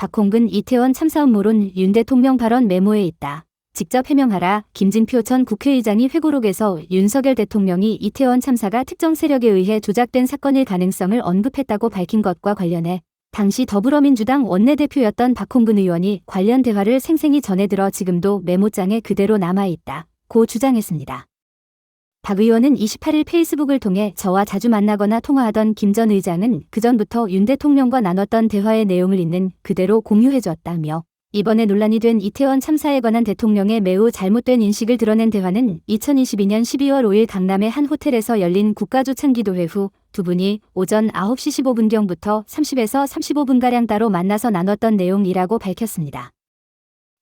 박홍근 이태원 참사 음모론 윤 대통령 발언 메모에 있다. 직접 해명하라. 김진표 전 국회의장이 회고록에서 윤석열 대통령이 이태원 참사가 특정 세력에 의해 조작된 사건일 가능성을 언급했다고 밝힌 것과 관련해 당시 더불어민주당 원내대표였던 박홍근 의원이 관련 대화를 생생히 전해들어 지금도 메모장에 그대로 남아있다. 고 주장했습니다. 박 의원은 28일 페이스북을 통해 저와 자주 만나거나 통화하던 김 전 의장은 그전부터 윤 대통령과 나눴던 대화의 내용을 있는 그대로 공유해줬다며 이번에 논란이 된 이태원 참사에 관한 대통령의 매우 잘못된 인식을 드러낸 대화는 2022년 12월 5일 강남의 한 호텔에서 열린 국가조찬 기도회 후 두 분이 오전 9시 15분경부터 30에서 35분가량 따로 만나서 나눴던 내용이라고 밝혔습니다.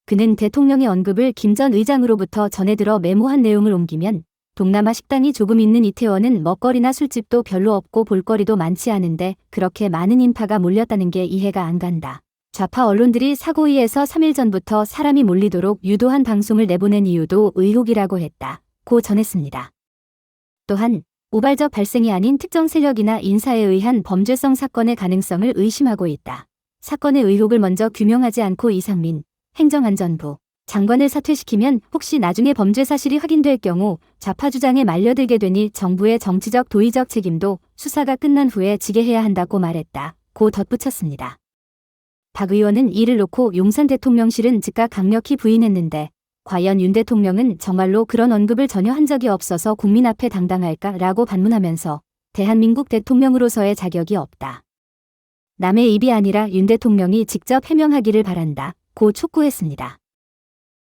그는 대통령의 언급을 김 전 의장으로부터 전해들어 메모한 내용을 옮기면 동남아 식당이 조금 있는 이태원은 먹거리나 술집도 별로 없고 볼거리도 많지 않은데 그렇게 많은 인파가 몰렸다는 게 이해가 안 간다. 좌파 언론들이 사고이에서 3일 전부터 사람이 몰리도록 유도한 방송을 내보낸 이유도 의혹이라고 했다. 고 전했습니다. 또한 우발적 발생이 아닌 특정 세력이나 인사에 의한 범죄성 사건의 가능성을 의심하고 있다. 사건의 의혹을 먼저 규명하지 않고 이상민 행정안전부 장관을 사퇴시키면 혹시 나중에 범죄 사실이 확인될 경우 좌파 주장에 말려들게 되니 정부의 정치적 도의적 책임도 수사가 끝난 후에 지게 해야 한다고 말했다. 고 덧붙였습니다. 박 의원은 이를 놓고 용산 대통령실은 즉각 강력히 부인했는데 과연 윤 대통령은 정말로 그런 언급을 전혀 한 적이 없어서 국민 앞에 당당할까라고 반문하면서 대한민국 대통령으로서의 자격이 없다. 남의 입이 아니라 윤 대통령이 직접 해명하기를 바란다. 고 촉구했습니다.